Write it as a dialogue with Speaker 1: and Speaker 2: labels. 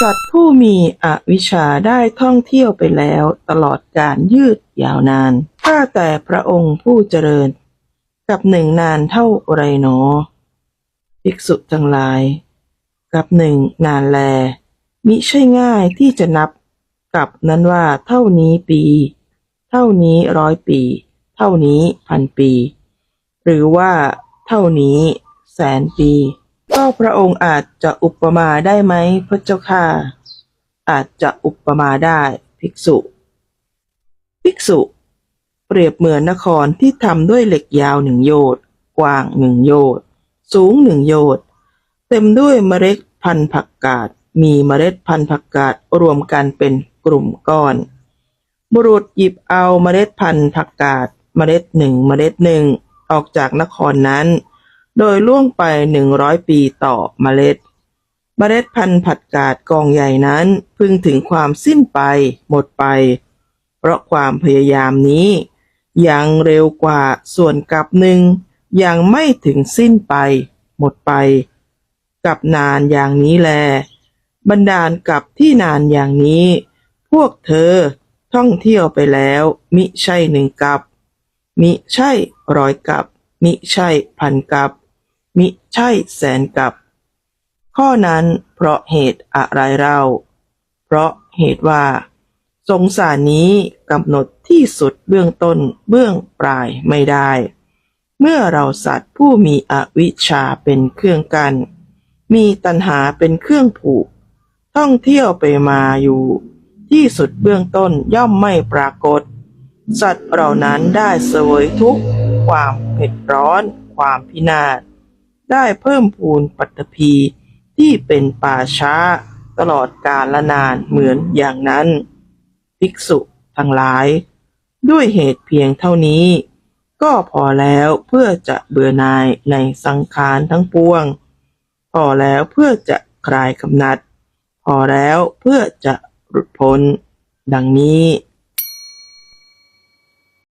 Speaker 1: สัตว์ผู้มีอวิชชาได้ท่องเที่ยวไปแล้วตลอดการยืดยาวนานถ้าแต่พระองค์ผู้เจริญ กับหนึ่งนานเท่าไรหนอ ภิกษุทั้งหลาย กับหนึ่งนานแล มิใช่ง่ายที่จะนับกับนั้นว่าเท่านี้ปี เท่านี้ร้อยปี เท่านี้พันปี หรือว่าเท่านี้แสนปี พระองค์อาจจะอุปมาได้ไหมพระเจ้าค่ะ อาจจะอุปมาได้ภิกษุ ภิกษุ เปรียบเหมือนนครที่ทำด้วยเหล็กยาวหนึ่งโยชน์กว้างหนึ่งโยชน์สูงหนึ่งโยชน์เต็มด้วยเมล็ดพันธุ์ผักกาดมีเมล็ดพันธุ์ผักกาดรวมกันเป็นกลุ่มก้อน บุรุษหยิบเอาเมล็ดพันธุ์ผักกาดเมล็ดหนึ่งเมล็ดหนึ่งออกจากนครนั้น โดยล่วงไปหนึ่งร้อยปีต่อเมล็ดเมล็ดพันธุ์ผักกาดกองใหญ่นั้นพึงถึงความสิ้นไปหมดไป เพราะความพยายามนี้ยังเร็วกว่าส่วนกับหนึ่งยังไม่ถึงสิ้นไป หมดไป กับนานอย่างนี้แล บรรดาลกับที่นานอย่างนี้ พวกเธอท่องเที่ยวไปแล้ว มิใช่หนึ่งกับ มิใช่ร้อยกับ มิใช่พันกับ มิใช่แสนกับ ข้อนั้นเพราะเหตุอะไรเล่าเพราะเหตุว่า สงสารนี้กำหนดที่สุดเบื้องต้นเบื้องปลายไม่ได้ เมื่อเราสัตว์ผู้มีอวิชชาเป็นเครื่องกัน มีตัณหาเป็นเครื่องผูก ท่องเที่ยวไปมาอยู่ ที่สุดเบื้องต้นย่อมไม่ปรากฏ สัตว์เหล่านั้นได้เสวยทุกข์ ความเผ็ดร้อน ความพินาศ ได้เพิ่มพูนปัตตภีที่เป็นป่าช้า ตลอดกาลละนานเหมือนอย่างนั้น ภิกษุทั้งหลาย ด้วยเหตุเพียงเท่านี้ ก็พอแล้วเพื่อจะเบื่อนายในสังขารทั้งปวง พอแล้วเพื่อจะคลายกำนัด พอแล้วเพื่อจะหลุดพ้น ดังนี้